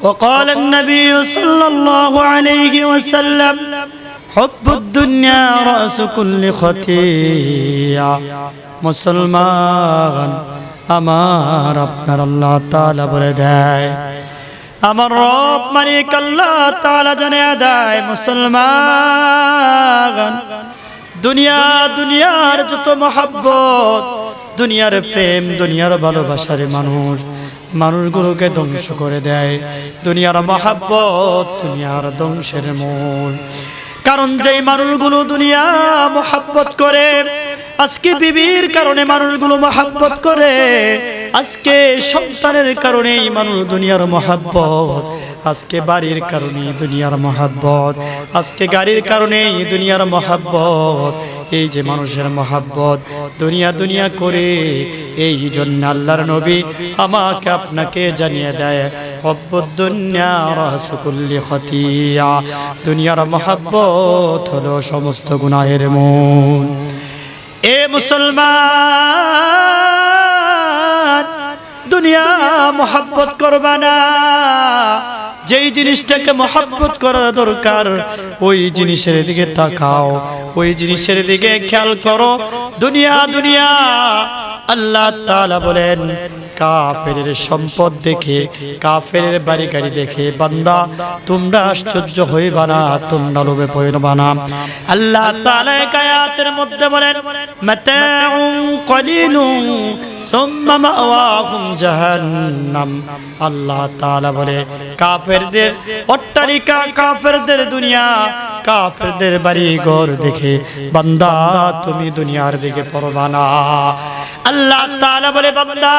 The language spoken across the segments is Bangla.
وقال النبي صلى الله عليه وسلم حب الدنيا رأس كل خطيئة মুসলমান আমার আপনার আল্লাহ তাআলা বলে দেয় আমার রব মালিক আল্লাহ তাআলা জানে দেয় মুসলমান দুনিয়া দুনিয়ার যত মহাব্বত দুনিয়ার প্রেম দুনিয়ার ভালোবাসার মানুষ মানুষগুলোকে ধ্বংস করে দেয়। দুনিয়ার মহাব্বত দুনিয়ার ধ্বংসের মূল। কারণ যেই মানুষগুলো দুনিয়া মহাব্বত করে, আজকে বিবির কারণে মানুষগুলো মহাব্বত করে, আজকে সন্তানের কারণেই মানুষ দুনিয়ার মহাব্বত, আজকে বাড়ির কারণে দুনিয়ার মহাব্বত, আজকে গাড়ির কারণেই দুনিয়ার মহাব্বত এই যে মানুষের মহাব্বত দুনিয়া দুনিয়া করে, এই জন্য আল্লাহর নবী আমাকে আপনাকে জানিয়ে দেয় হব্বত দুনিয়া রাসুকুল্লি খতিয়া দুনিয়ার মহাব্বত হলো সমস্ত গুনাহের মূল। এ মুসলমান, দুনিয়া মোহাব্বত করবা না। যেই জিনিসটাকে মোহাব্বত করার দরকার, ওই জিনিসের দিকে তাকাও। ওই জিনিসের দিকে খেয়াল করো। দুনিয়া দুনিয়া, আল্লাহ তাআলা বলেন, কাফেরের সম্পদ দেখে, কাফেরের বাড়ি গাড়ি দেখে, বান্দা, তোমরা আশ্চর্য হইবা না, তোমরা লোভে পড়বা না। আল্লাহ তাআলা মধ্যে বলেন আল্লাহ তাআলা বলে, কাফেরদের অট্টালিকা, কাফেরদের দুনিয়া, কাফেরদের বাড়ি ঘর দেখে বান্দা, তুমি দুনিয়ার দিকে পড়বা না। আল্লাহ তাআলা বলে, বান্দা,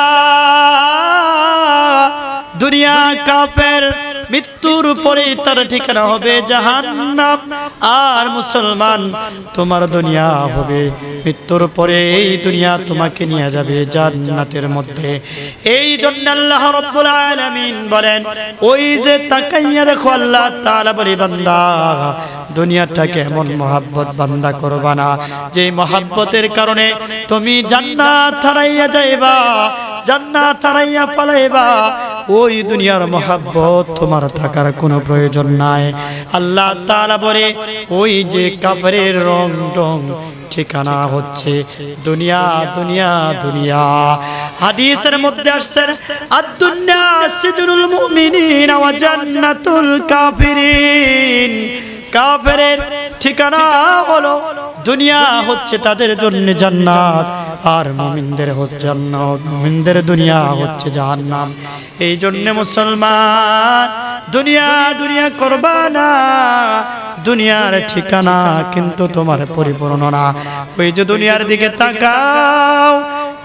দুনিয়া কাফের মৃত্যুর পরে তার ঠিকানা হবে জাহান্নাম। আর মুসলমান, তোমার দুনিয়া হবে মৃত্যুর পরে এই দুনিয়া তোমাকে নিয়ে যাবে জান্নাতের মধ্যে। এই জন্য আল্লাহ রাব্বুল আলামিন বলেন, ওই যে তাকাইয়া দেখো আল্লাহ তাআলা বলে, বান্দা দুনিয়াটাকে এমন মহাব্বত বান্দা করবা না। যে মহাব্বতের কারণে তুমি জান্নাত হারাইয়া যাইবা, জান্নাত হারাইয়া পালাইবা, ওই দুনিয়ার মহাব্বত তোমার থাকার কোনো প্রয়োজন নাই। আল্লাহ তাআলা বলে, ওই যে কাফেরের রং টং ঠিকানা হচ্ছে দুনিয়া দুনিয়া দুনিয়া। হাদিসের মধ্যে আসছে, আদ-দুনিয়া সিদরুল মুমিনিন ওয়া জান্নাতুল কাফিরিন। কাফেরের ঠিকানা হলো, দুনিয়া হচ্ছে তাদের জন্য জান্নাত, আর মুমিনদের হচ্ছে জান্নাত, মুমিনদের দুনিয়া হচ্ছে জাহান্নাম। এই জন্য মুসলমান দুনিয়া দুনিয়া করবা না দুনিয়ার ঠিকানা কিন্তু তোমার পরিপূর্ণ না ওই যে দুনিয়ার দিকে তাকাও,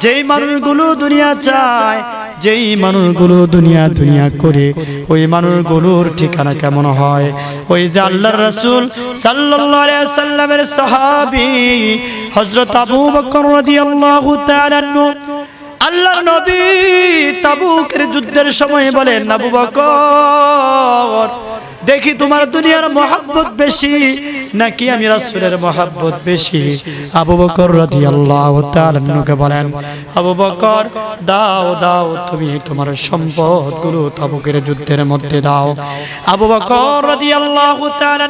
যেই মানুষগুলো দুনিয়া চায়, যেই মানুষগুলো দুনিয়া দুনিয়া করে, ওই মানুষগুলোর ঠিকানা কেমন হয়? ওই যে আল্লাহর রাসূল সাল্লাল্লাহু আলাইহি সাল্লামের সাহাবী হযরত আবু বকর রাদিয়াল্লাহু তাআলা আনহু আল্লাহর নবী তাবুকের যুদ্ধের সময় বলেন আবু বকর দেখি তোমার দুনিয়ার মহাব্বত বেশি। নাকি আমি রাসূলের মহাব্বত বেশি? আবু বকর রাদিয়াল্লাহু তাআলা বলেন, আবু বকর, দাও দাও, তুমি তোমার সম্পদগুলো তাবুকের যুদ্ধের মধ্যে দাও। আবু বকর রাদিয়াল্লাহু তাআলা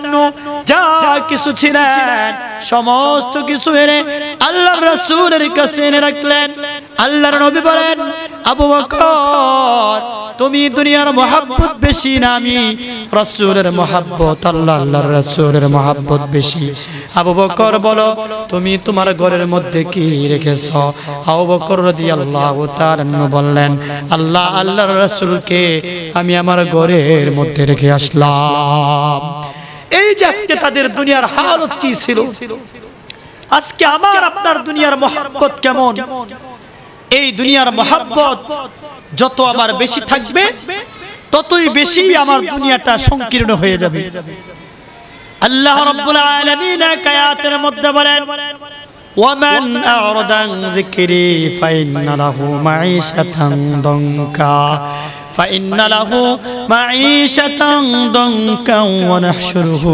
যা কিছু ছিলেন, সমস্ত কিছু এনে আল্লাহর রাসূলের কাছে এনে রাখলেন। আল্লাহর নবী বলেন, আবু বকর, তুমি দুনিয়ার মহাব্বত বেশি না আমি রাসূলের মহাব্বত, আল্লাহ, আল্লাহর রাসূলের মহাব্বত বেশি। আবু বকর বলো, তুমি তোমার ঘরের মধ্যে কি রেখেছ? আবু বকর রাদিয়াল্লাহু তাআলা বললেন, আল্লাহ, আল্লাহর রাসূলকে আমি আমার ঘরের মধ্যে রেখে আসলাম। এই যে আজকে তাদের দুনিয়ার হালত কি ছিল? আজকে আমার, আপনার দুনিয়ার মহাব্বত কেমন? এই দুনিয়ার মহাব্বত যত আমার বেশি থাকবে, ততই বেশি আমার দুনিয়াটা সংকীর্ণ হয়ে যাবে। আল্লাহ রাব্বুল আলামিন এক আয়াতের মধ্যে বলেন ومن أعرض عن ذكري فإن له معيشة ضنكا فإن له معيشة ضنكا ونحشره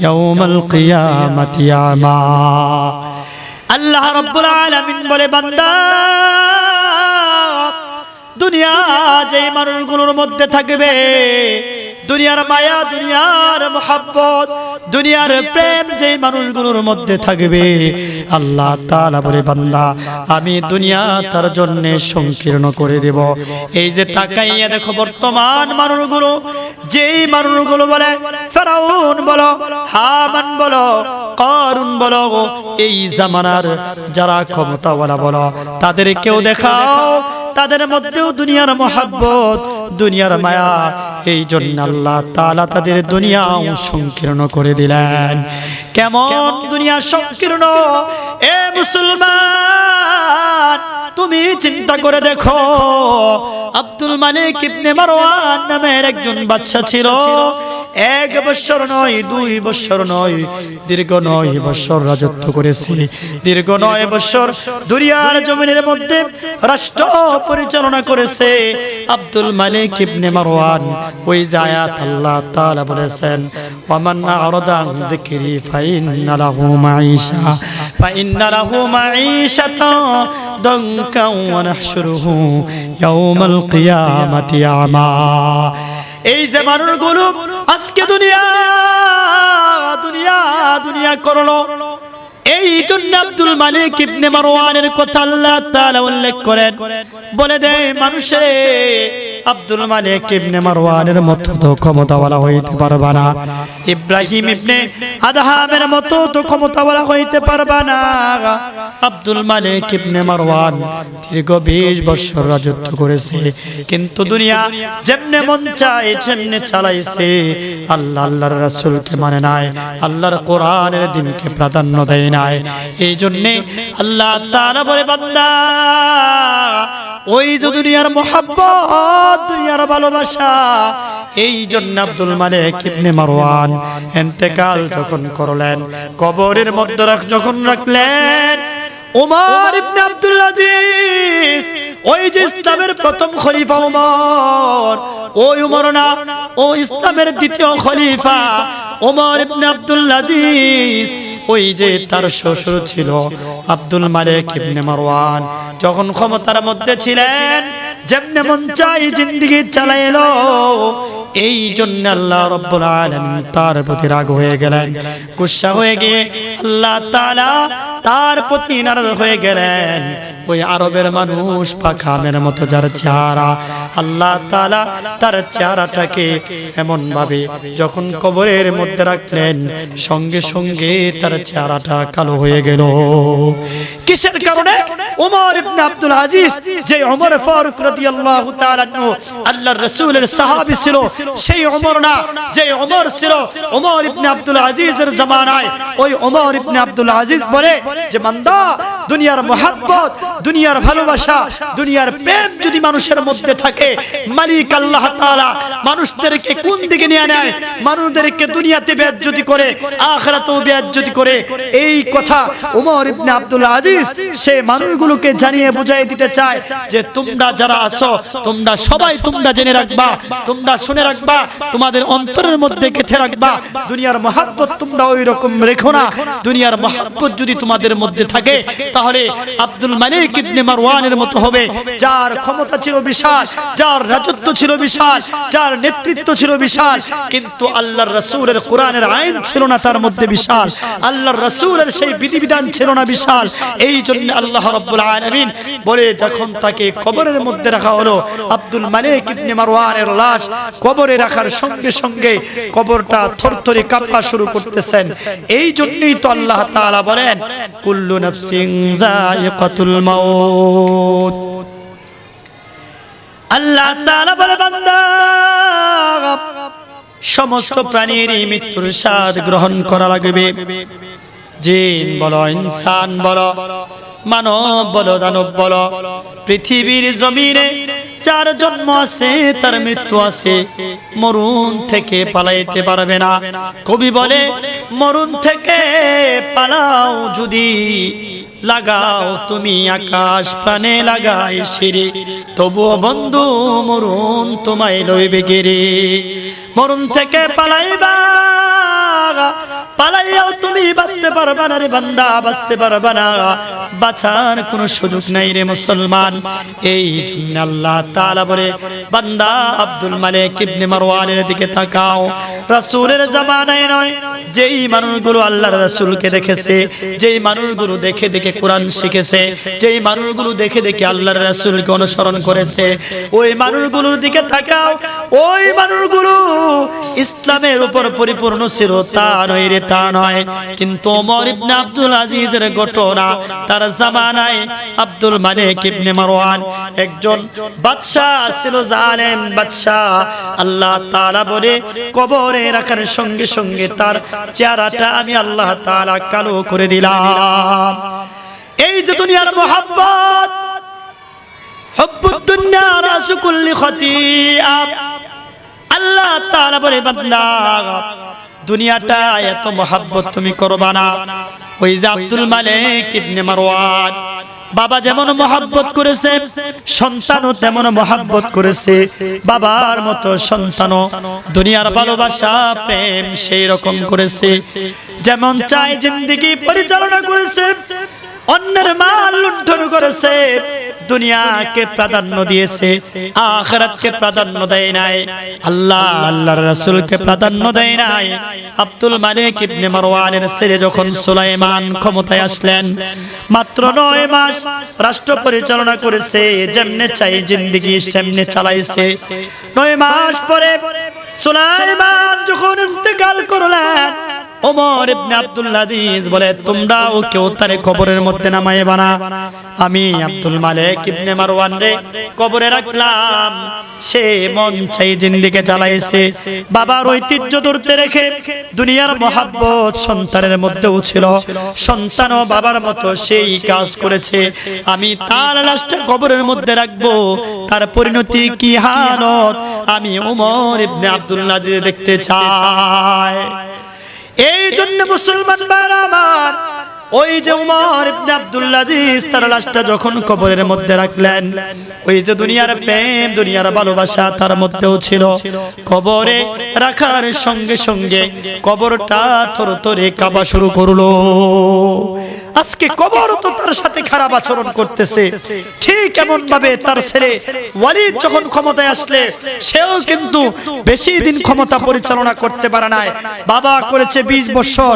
يوم القيامة أعمى আল্লাহ রব্বুল আলামিন বলে বান্দা দুনিয়া যে মানুষগুলোর মধ্যে থাকবে দুনিয়ার মায়া, দুনিয়ার মোহাব্বত, দুনিয়ার প্রেম যে মানুষগুলোর মধ্যে থাকবে, আল্লাহ তাআলা বলে, বান্দা, আমি দুনিয়া তার জন্য সংকীর্ণ করে দেব। এই যে তাকাইয়া দেখো বর্তমান মানুষগুলো, যেই মানুষগুলো বলে, ফেরাউন বলো, হামান বলো, করুন বলো, এই জামানার যারা ক্ষমতাওয়ালা বলো, তাদের কেউ দেখাও তাদের মধ্যেও দুনিয়ার মহাব্বত, দুনিয়ার মায়া। এই জন্য আল্লাহ তালা তাদের দুনিয়াও সংকীর্ণ করে দিলেন। কেমন দুনিয়া সংকীর্ণ? এ মুসলমান, তুমি চিন্তা করে দেখো, আব্দুল মালিক ইবনে মারওয়ান নামের একজন বাচ্চা ছিল। এক বছর নয়, দুই বছর নয়, দীর্ঘ নয় বছর রাজত্ব করেছে। দীর্ঘ নয় বছর দুনিয়ার জমিনের মধ্যে রাষ্ট্র পরিচালনা করেছে আব্দুল মালিক ইবনে মারওয়ান। ওই যে আয়াত আল্লাহ তাআলা বলেছেন, ওয়ামান আরদা আন যিকরি ফাইন্না লাহু মাঈশা। ফাইন্না লাহু মাঈশাতা দানকা ওয়া নাহশুরুহু ইয়াউমাল কিয়ামাতি আমা। এই যে মানুষগুলো আজকে দুনিয়া দুনিয়া দুনিয়া করল। এই জন্য আব্দুল মালিক ইবনে মারওয়ানের কথা আল্লাহ তাআলা উল্লেখ করেন। বলে দেয়, মানুষে আব্দুল মালিক ইবনে মারওয়ানের মতো তো ক্ষমতাওয়ালা হইতে পারবা না। ইব্রাহিম ইবনে আদহামের মতো তো ক্ষমতাওয়ালা হইতে পারবা না। আব্দুল মালিক ইবনে মারওয়ান দীর্ঘ বিশ বছর রাজত্ব করেছে। কিন্তু দুনিয়া যেমনে মন চায়, যেমনে চালাইছে, আল্লাহ আল্লাহর রাসূলকে মানে নাই, আল্লাহর কোরআনের দিনকে প্রাধান্য দেয় নাই। এই জন্যে আল্লাহ তাআলা বলে, বান্দা ওই যে দুনিয়ার মোহাব্বত, দুনিয়ার ভালোবাসা, এই জন্য আব্দুল মালিক ইবনে মারওয়ান ইন্তেকাল যখন করলেন, কবরের মধ্যে রাখ যখন রাখলেন ওমর ইবনে আব্দুল আজিজ, ওই যে ইসলামের প্রথম খলিফা ওমর ওই ওমর না ও ইসলামের দ্বিতীয় খলিফা ওমর ইবনে আব্দুল আজিজ ওই যে তার শ্বশুর ছিল আব্দুল মালিক ইবনে মারওয়ান। যখন ক্ষমতার মধ্যে ছিলেন, যেমনে মন চাই জিন্দিগি চালাইলো, এই জন্য আল্লাহ রব্বুল আলামিন তার প্রতি রাগ হয়ে গেলেন। গুসা হয়ে গিয়ে আল্লাহ তাআলা তার প্রতি নারাজ হয়ে গেলেন। ওই আরবের মানুষ পাখামের মতো যার চেহারা, আল্লাহ তাআলা তার চেহারাটাকে এমন ভাবে যখন কবরের মধ্যে রাখলেন, সঙ্গে সঙ্গে তার চেহারাটা কালো হয়ে গেল। কিসের কারণে? ওমর ইবনে আব্দুল আজিজ, যে ওমর ফারুক রাদিয়াল্লাহু তাআলা আনহু আল্লাহর রাসূলের সাহাবী ছিল, সেই ওমর না, যে ওমর ছিল ওমর ইবনে আব্দুল আজিজের জামানায়। ওই ওমর ইবনে আব্দুল আজিজ বলে যে, বান্দা, দুনিয়ার মোহাব্বত দুনিয়ার ভালোবাসা, দুনিয়ার প্রেম যদি মানুষের মধ্যে থাকে, মালিক আল্লাহ তাআলা মানুষদেরকে কোন দিকে নিয়ে নেয়? মানুষদেরকে দুনিয়াতে বেয়াজ্জতি করে, আখিরাতেও বেয়াজ্জতি করে। এই কথা ওমর ইবনে আব্দুল আজিজ সে মানুষগুলোকে জানিয়ে বুঝাই দিতে চায় যে তোমরা যারা আছো, তোমরা সবাই তোমরা জেনে রাখবা, তোমরা শুনে রাখবা, তোমাদের অন্তরের মধ্যে গেথে রাখবা। দুনিয়ার মহাব্বত তোমরা ওই রকম রেখো না। দুনিয়ার মহাব্বত যদি তোমাদের মধ্যে থাকে, তাহলে আব্দুল মালিক ইবনে মারওয়ানের মতো হবে? যার ক্ষমতা ছিল বিশাল যার রাজত্ব ছিল বিশাল যার নেতৃত্ব ছিল বিশাল। কিন্তু আল্লাহর রাসূলের কোরআনের আইন ছিল না তার মধ্যে বিশাল। আল্লাহর রাসূলের সেই বিধিবিধান ছিল না বিশাল। এই জন্য আল্লাহ রাব্বুল আলামিন বলে যখন তাকে কবরের মধ্যে রাখা হলো আব্দুল মালিক ইবনে মারওয়ানের লাশ কবরে রাখার সঙ্গে সঙ্গে কবরটা থরথরে কাঁপা শুরু করতেছেন। এই জন্যই তো আল্লাহ তাআলা বলেন কুল্লু নাফসিন যায়িকাতুল মাউত। আল্লাহ তাআলা বলে সমস্ত প্রাণীর মৃত্যুর স্বাদ গ্রহণ করা লাগবে। জিন বলো, ইনসান বলো, মানব বলো, দানব বলো, পৃথিবীর জমিনে যার জন্ম আছে, তার মৃত্যু আছে মরুন থেকে পালাইতে পারবে না। কবি বলে মরুন থেকে পালাও যদি, লাগাও তুমি আকাশ প্রাণে লাগাই সিরে তবুও বন্ধু মরুন তোমায় লইবে গেরে। মরুন থেকে পালাইবা বাঁচতে পারবা না রে বান্দা, বাঁচতে পারবা না। বাঁচার কোনো সুযোগ নাই রে মুসলমান। এই জন্য আল্লাহ তাআলা বলে, বান্দা আব্দুল মালিক ইবনে মারওয়ানের দিকে তাকাও। রাসূলের জামানায় নয়, যেই মানুষগুলো আল্লাহর রাসূলকে দেখেছে, যেই মানুষগুলো দেখে দেখে কোরআন শিখেছে, যেই মানুষগুলো দেখে দেখে আল্লাহর রাসূলকে অনুসরণ করেছে, ওই মানুষগুলোর দিকে তাকাও, ওই মানুষগুলো ইসলামের উপর পরিপূর্ণ ছিল, তা নয় রে, তা নয়। কিন্তু ওমর ইবনে আব্দুল আজিজের ঘটনা, তার জামানায় আব্দুল মালিক ইবনে মারওয়ান একজন বাদশাহ ছিল, জালেম বাদশাহ, আল্লাহ তাআলা বলে কবরে রাখার সঙ্গে সঙ্গে তার চেহারাটা আমি আল্লাহ তাআলা কালো করে দিলাম। এই যে দুনিয়ার বান্দা, দুনিয়াটা এত মহাব্বত তুমি করবা না। ওই যে আব্দুল মালিক ইবনে মারওয়ান বাবা যেমন মহাব্বত করেছে, সন্তানও তেমন মহাব্বত করেছে। বাবার মতো সন্তানও দুনিয়ার ভালোবাসা, প্রেম সেই রকম করেছে। যেমন চাই জিন্দিগি পরিচালনা করেছে অন্যের মাল লুণ্ঠন করেছে, দুনিয়াকে প্রাধান্য দিয়েছে, আখরাতকে প্রাধান্য দেয় নাই। আল্লাহ, আল্লাহর রাসূলকে প্রাধান্য দেয় নাই। আব্দুল মালিক ইবনে মারওয়ানের ছেলে যখন সুলাইমান ক্ষমতায় আসলেন, মাত্র নয় মাস রাষ্ট্র পরিচালনা করেছে, যেমনে চাই জিন্দেগি সেমনে চালাইছে। নয় মাস পরে সুলাইমান যখন ইন্তেকাল করলেন ওমর ইবনে আব্দুল আজিজ বলে, তোমরাও কেউ তারে কবরের মধ্যে নামায়ে বানা আমি আব্দুল মালিক ইবনে মারওয়ান রে কবরে রাখলাম। সে মন চাই জিন্দিকে চালাইছে। বাবার ঐতিহ্য ধরতে রেখে দুনিয়ার মহাব্বত সন্তানের মধ্যেও ছিল। সন্তানও বাবার মতো সেই কাজ করেছে। আমি তার লাশটা কবরের মধ্যে রাখব। তার পরিণতি কি হালত আমি ওমর ইবনে আব্দুল আজিজ দেখতে চাই। এই জন্য মুসলমান আমার, ওই যে উমর ইবনে আব্দুল আজিজ তার লাশটা যখন কবরের মধ্যে রাখলেন, ওই যে দুনিয়ার প্রেম, দুনিয়ার ভালোবাসা তার মধ্যেও ছিল। কবরে রাখার সঙ্গে সঙ্গে কবরটা থরথরে কাঁপা শুরু করল। আজকে কবর তো তার সাথে খারাপ আচরণ করতেছে। ঠিক এমন ভাবে তার ছেলে ওয়ালিদ যখন ক্ষমতায় আসলে সেও কিন্তু বেশি দিন ক্ষমতা পরিচালনা করতে পারে নাই। বাবা করেছে ২০ বছর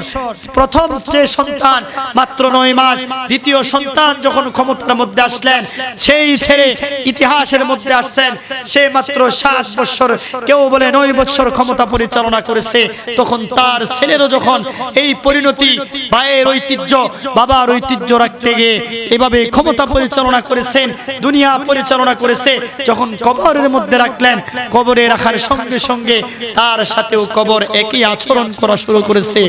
প্রথম যে সন্তান মাত্র নয় মাস। দ্বিতীয় সন্তান যখন ক্ষমতার মধ্যে আসলেন সেই ছেলে ইতিহাসের মধ্যে আসছেন। সে মাত্র সাত বছর কেউ বলে নয় বছর ক্ষমতা পরিচালনা করেছে। তখন তার ছেলেরও যখন এই পরিণতি ভাইয়ের ঐতিহ্য বাবার ঐতিহ্য রাখতে গিয়ে এভাবে ক্ষমতা পরিচালনা করেছেন, দুনিয়া পরিচালনা করেছে, যখন কবরের মধ্যে রাখলেন, কবরে রাখার সঙ্গে সঙ্গে তার সাথেও কবর একই আচরণ করা শুরু করেছে।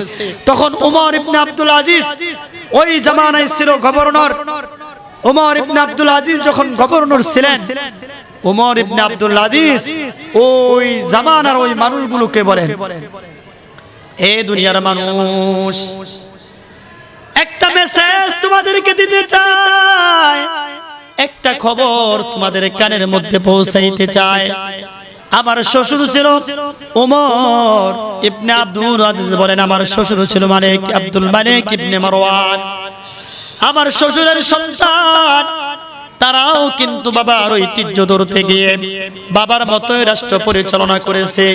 তখন উমর ইবনে আব্দুল আজিজ ওই জামানায় ছিল governor. Omar ibn Abdul Aziz যখন গভর্নর ছিলেন, উমর ইবনে আব্দুল আজিজ ওই জামানার ওই মানুষগুলোকে বলেন, এ দুনিয়ার মানুষ মেসেজ তোমাদেরকে দিতে চাই। একটা খবর তোমাদের কানের মধ্যে পৌঁছাইতে চাই। আমার শ্বশুর ছিল ওমর ইবনে আব্দুল আজিজ বলেন, আমার শ্বশুর ছিল মালিক আব্দুল মালিক ইবনে মারওয়ান। আমার শ্বশুরের সন্তান তারাও কিন্তু বাবার ঐতিহ্য ধরতে গিয়ে বাবার মতোই রাষ্ট্র পরিচালনা করেছে।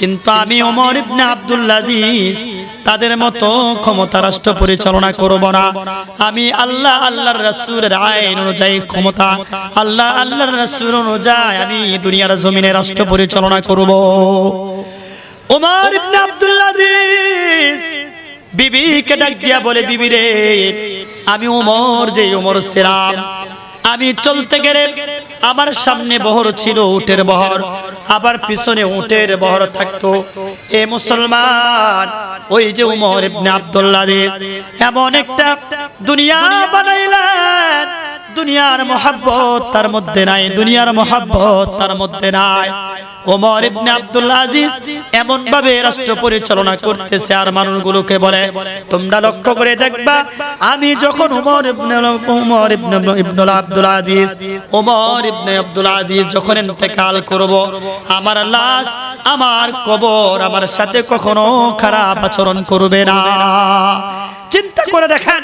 কিন্তু আমি ওমর ইবনে আব্দুল আজিজ, তাদের মতো ক্ষমতা রাষ্ট্র পরিচালনা করব না। আমি আল্লাহ, আল্লাহর রাসূলের আইন অনুযায়ী ক্ষমতা, আল্লাহ, আল্লাহর রাসূল অনুযায়ী আমি দুনিয়ার জমিনে রাষ্ট্র পরিচালনা করব। ওমর ইবনে আব্দুল আজিজ বিবিকে ডাক দিয়া বলে, বিবি রে, আমি ওমর যে ওমর ছিলাম আমি চলতে গেলে আমার সামনে বহর ছিল উটের বহর, আবার পিছনে উটের বহর থাকতো। এ মুসলমান, ওই যে উমর ইবনে আব্দুল্লাহ এমন একটা দুনিয়া বানাইলেন। দুনিয়ার মহাব্বত তার মধ্যে নাই, দুনিয়ার মহাব্বত তার মধ্যে নাই। ওমর ইবনে আব্দুল আজিজ এমন ভাবে রাষ্ট্র পরিচালনা করতেছে আর মানুষগুলোকে বলে, তোমরা লক্ষ্য করে দেখবা, আমি যখন ওমর ইবনে ওমর ইবনে ইবনুল Abdul Aziz, Omar ibn Abdul Aziz যখন ইন্তেকাল করব, আমার লাশ, আমার কবর, আমার সাথে কখনো খারাপ আচরণ করবে না। করে দেখেন,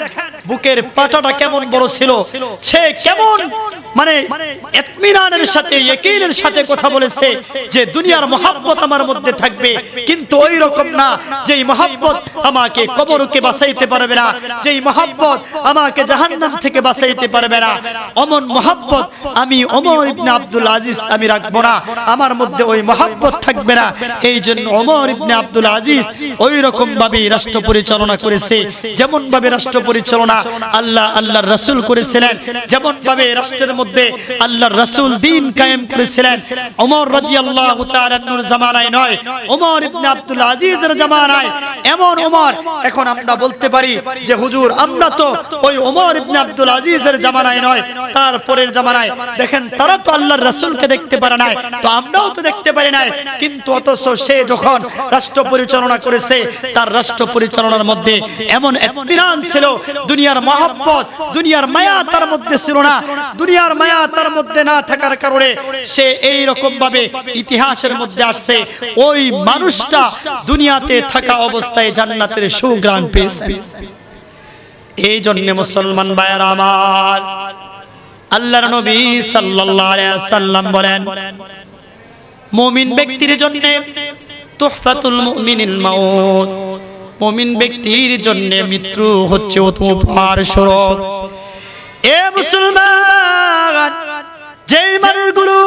বুকের পাটাটা কেমন বড় ছিল। সে কেমন মানে ইতমিনানের সাথে ইয়াকিনের সাথে কথা বলেছে যে দুনিয়ার মহাব্বত আমার মধ্যে থাকবে। কিন্তু ওই রকম না, যেই মহাব্বত আমাকে কবরকে বাঁচাইতে পারবে না, যেই মহাব্বত আমাকে জাহান্নাম থেকে বাঁচাইতে পারবে না, অমন মহাব্বত আমি ওমর ইবনে আব্দুল আজিজ আমি রাখব না। আমার মধ্যে ওই মহাব্বত থাকবে না। এই জন্য ওমর ইবনে আব্দুল আজিজ ওই রকম ভাবে রাষ্ট্র পরিচালনা করেছে। যেমন ভাবে রাষ্ট্র পরিচালনা আল্লাহ আল্লাহর রাসূল করেছিলেন যেমন ভাবে রাষ্ট্রের মধ্যে আল্লাহর রাসূল দিন কায়েম করেছিলেন রাদিয়াল্লাহু তাআলা নূর জামানায় নয়, ওমর ইবনে আব্দুল আজিজের জামানায়, এমন ওমর, এখন আমরা বলতে পারি যে হুজুর, আমরা তো ওই ওমর ইবনে আব্দুল আজিজের জামানায় নয়, তার পরের জামানায়, দেখেন তারা তো আল্লাহর রাসূলকে দেখতে পারে নাই, তো আমরাও তো দেখতে পারি নাই, কিন্তু অথচ সে যখন রাষ্ট্র পরিচালনা করেছে, তার রাষ্ট্র পরিচালনার মধ্যে এমন এতমিনান ছিল দুনিয়ার মহাব্বত। দুনিয়ার মায়া তার মধ্যে ছিল না। দুনিয়ার মায়া তার মধ্যে না থাকার কারণে সে এই রকম ভাবে ইতিহাসের মধ্যে আসছে। ওই মানুষটা দুনিয়াতে থাকা অবস্থায় জান্নাতের সুগ্রাণ পেয়েছেন এই জন্য মুসলমান ভাইয়ের আমার, আল্লাহর নবী সাল্লাল্লাহু আলাইহি সাল্লাম বলেন, মুমিন ব্যক্তির জন্য তুহফাতুল মুমিনিল মাউত। মুমিন ব্যক্তির জন্য মৃত্যু হচ্ছে উপহার স্বরূপ। এ মুসলমান যেই মানুষগুলো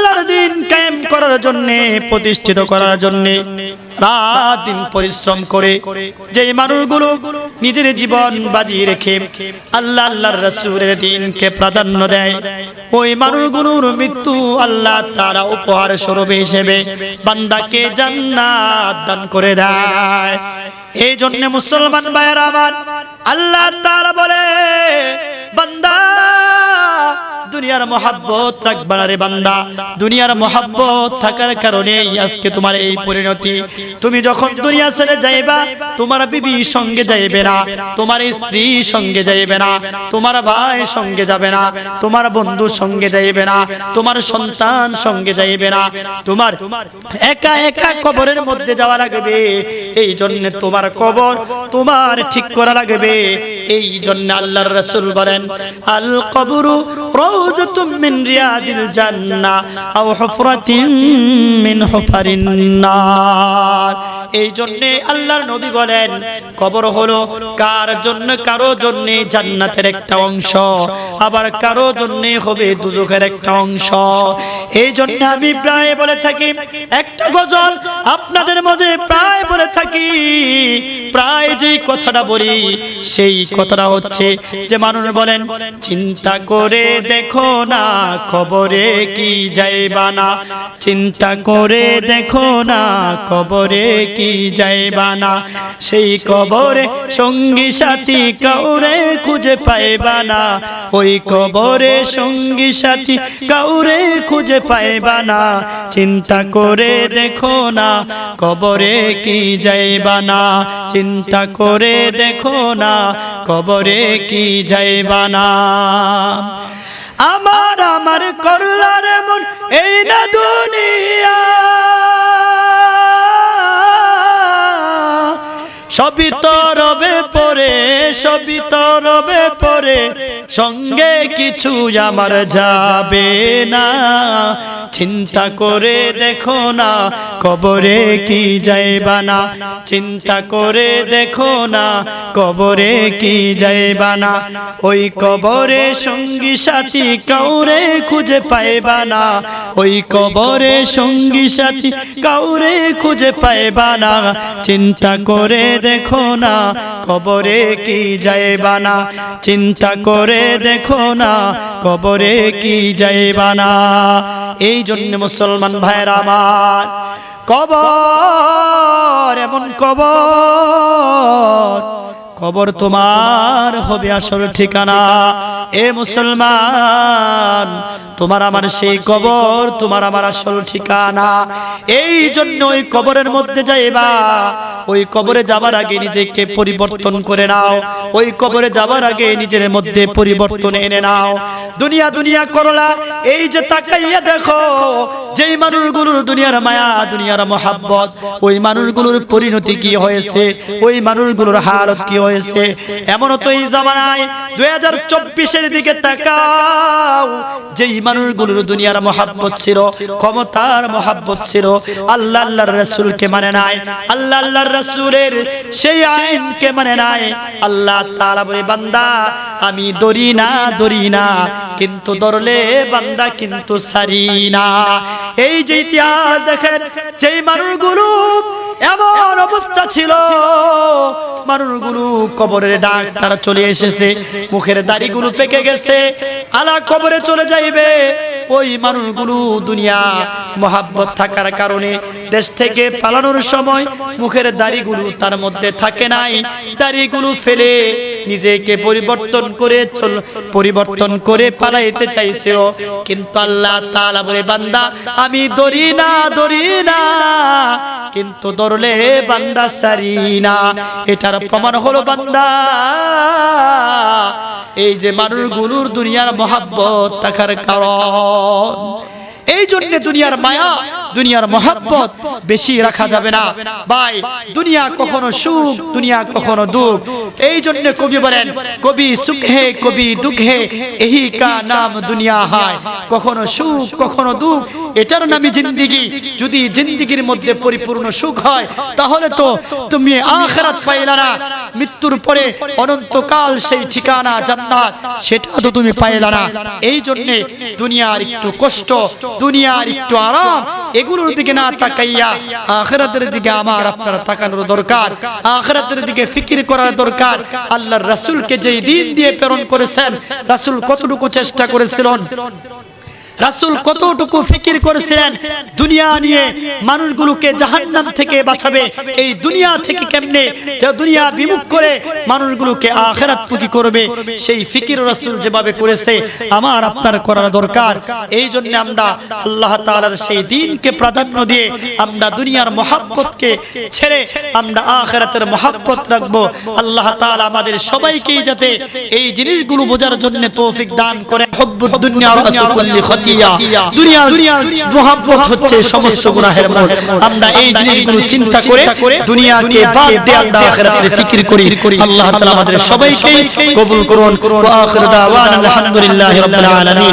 আল্লাহর দিন কায়েম করার জন্য, প্রতিষ্ঠিত করার জন্য, রাত দিন পরিশ্রম করে যেই মানুষগুলো নিজের জীবন বাজি রেখে আল্লাহ আল্লাহর রাসূলের দিনকে প্রাধান্য দেয়, ওই মানুষগুলোর মৃত্যু আল্লাহ তারা উপহার স্বরূপ হিসেবে বান্দাকে জান্নাত দান করে দেয়। এই জন্য মুসলমান ভাইয়েরা আমার, আল্লাহ তাআলা বলে, বান্দা দুনিয়ার মহাব্বত রাখবা না রে বান্দা। দুনিয়ার মহাব্বত থাকার কারণে আজকে তোমার এই পরিণতি। তুমি যখন দুনিয়া ছেড়ে যাইবা, তোমার বিবি সঙ্গে যাইবে না, তোমার স্ত্রী সঙ্গে যাইবে না, তোমার ভাই সঙ্গে যাবে না, তোমার বন্ধু সঙ্গে যাইবে না, তোমার সন্তান সঙ্গে যাইবে না, তোমার একা একা কবরের মধ্যে যাওয়া লাগবে। এই জন্য তোমার কবর তোমার ঠিক করা লাগবে। এই জন্য আল্লাহর রাসূল বলেন, আল কবরু রাউযাতুম মিন রিয়াদিল জান্নাহ আও হুফরাতিন মিন হুফারিন নার। এই জন্য আল্লাহর নবী বলেন, কবর হলো কার জন্য, কারও জন্য জান্নাতের একটা অংশ, আবার কারও জন্য হবে দুজখের একটা অংশ। এই জন্য আমি প্রায় বলে থাকি, একটা গজল আপনাদের মধ্যে প্রায় বলে থাকি। প্রায় যেই কথাটা বলি, সেই কথাটা হচ্ছে যে মানুষ বলেন, চিন্তা করে দেখো না খবরে কি যাইবা না। চিন্তা করে দেখো না কবরে কি যাইবা না। সেই কবরে সঙ্গী সাথী কাউরে খুঁজে পাইবা না। ওই কবরে সঙ্গী সাথী কাউরে খুঁজে পাইবা না। চিন্তা করে দেখো না, কবরে কি যাইবা না। চিন্তা করে দেখো না, কবরে কি যাইবা না। আমার আমার করলার মন এই না দুনিয়া। সবই তো রবে পরে সবই তো রবে পরে। সঙ্গে কিছু আমার যাবে না। চিন্তা করে দেখো না কবরে কি যাইবা না। চিন্তা করে দেখো না কবরে কি যাইবা না। ওই কবরে সঙ্গী সাথী কাউরে খুঁজে পাইবা না। ওই কবরে সঙ্গী সাথী কাউরে খুঁজে পাইবা না। চিন্তা করে দেখো না, কবরে কি যাইবা না? চিন্তা করে দেখো না, কবরে কি যাইবা না? এই জন্য মুসলমান ভাইরা আমার, কবর এমন কবর কবর তোমার হবে আসল ঠিকানা। এ মুসলমান তোমার আমার সেই কবর তোমার আমার আসল ঠিকানা। এই জন্য ওই কবরের মধ্যে যাইবা। ওই কবরে যাবার আগে নিজেকে পরিবর্তন করে নাও। ওই কবরে যাবার আগে নিজের মধ্যে পরিবর্তন এনে নাও। দুনিয়া দুনিয়া করলা এই যে তাকাইয়া দেখো যেই মানুষগুলোর দুনিয়ার মায়া, দুনিয়ার মহাব্বত, ওই মানুষগুলোর পরিণতি কি হয়েছে? ওই মানুষগুলোর হালত কি হয়েছে? এমন তো এই জামানায় দুই হাজার চব্বিশের দিকে তাকাও। যেই মানুষগুলোর দুনিয়ার মহাব্বত ছিল, ক্ষমতার মহাব্বত ছিল, আল্লাহ আল্লাহর রসুলকে মানে নাই, আল্লাহ আল্লাহর রসুলের সেই আইনকে মানে নাই। আল্লাহ তাআলা বলে, বান্দা, আমি দরি না দরি না কিন্তু দরলে বান্দা কিন্তু সারি না এই যে ইতিহাস দেখেন, যেই মানুষগুলো এমন অবস্থা ছিল, মানুষগুলো কবরের ডাক তারা চলে এসেছে, মুখের দাড়িগুলো পেকে গেছে, আলা কবরে চলে যাইবে। ওই মানুষগুলো দুনিয়া মহাব্বত থাকার কারণে দেশ থেকে পালানোর সময় মুখের দাড়িগুলো তার মধ্যে থাকে নাই, দাড়িগুলো ফেলে নিজেকে পরিবর্তন করে পরিবর্তন করে পালাইতে চাইছিল। কিন্তু আল্লাহ তাআলা বলে, বান্দা, আমি দরি না দরি না। কিন্তু দরলে বান্দা সারি না। এটার প্রমাণ হলো, বান্দা, এই যে মানুষ মানুষগুলোর দুনিয়ার মহাব্বত থাকার কারণ। এই জন্য দুনিয়ার মায়া দুনিয়ার মহাব্বত বেশি রাখা যাবে না। ভাই দুনিয়া কখনো সুখ দুনিয়া কখনো দুঃখ। এই জন্য কবি বলেন কবি সুখে কবি দুঃখে এহি কা নাম দুনিয়া হয়। কখনো সুখ কখনো দুঃখ। এটার নামই জিন্দিগি যদি জিন্দিগির মধ্যে পরিপূর্ণ সুখ হয় তাহলে তো তুমি আখেরাত পাইলা না। মৃত্যুর পরে অনন্তকাল সেই ঠিকানা জান্নাত সেটা তো তুমি পাইলা না। এই জন্যে দুনিয়ার একটু কষ্ট দুনিয়ার একটু আরাম এগুলোর দিকে না তাকাইয়া আখেরাতের দিকে আমার আপনার তাকানোর দরকার। আখেরাতের দিকে ফিকির করার দরকার। আল্লাহর রাসূলকে যেই দিন দিয়ে প্রেরণ করেছেন রাসূল কতটুকু চেষ্টা করেছিলেন? রাসূল কতটুকু ফিকির করেছিলেন দুনিয়া নিয়ে মানুষগুলোকে জাহান্নাম থেকে বাঁচাবে? এই দুনিয়া থেকে কেমনে? যে দুনিয়া বিমুখ করে মানুষগুলোকে আখেরাত মুখী করবে, সেই ফিকির রাসূল যেভাবে করেছে, আমার আপনার করার দরকার। এই জন্য আমরা আল্লাহ তাআলার সেই দিনকে প্রাধান্য দিয়ে আমরা দুনিয়ার মহাব্বতকে ছেড়ে আমরা আখেরাতের মহাব্বত রাখব। আল্লাহ তাআলা আমাদের সবাইকেই যাতে এই জিনিসগুলো বোঝার জন্য তৌফিক দান করে দুনিয়া রাসূল দুনিয়ার হচ্ছে সমস্ত গুনাহের মূল আমরা এই জিনিসগুলো চিন্তা করে দুনিয়াকে বাদ দিয়ে আমরা আখিরাতের ফিকির করি। আল্লাহ তাআলা আমাদের সবাইকে কবুল করুন। ওয়া আখির দাওয়ানা আলহামদুলিল্লাহি রাব্বিল আলামিন।